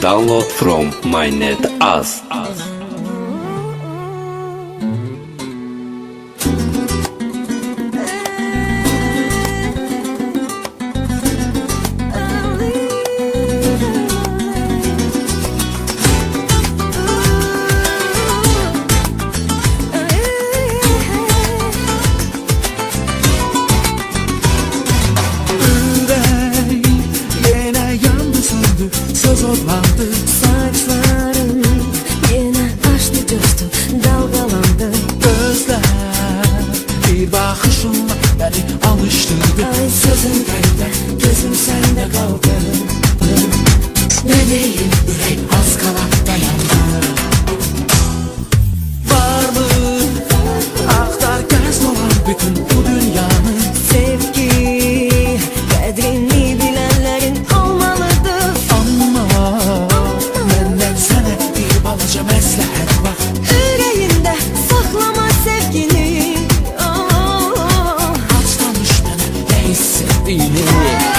Download from MyNet Us. Olmadı Saçların yine açtı coştu dalgalandı. Gözler bir bakışınla beni alıştırdı. Ay sözün bende gözüm sende kaldı. Ne diyeyim evening.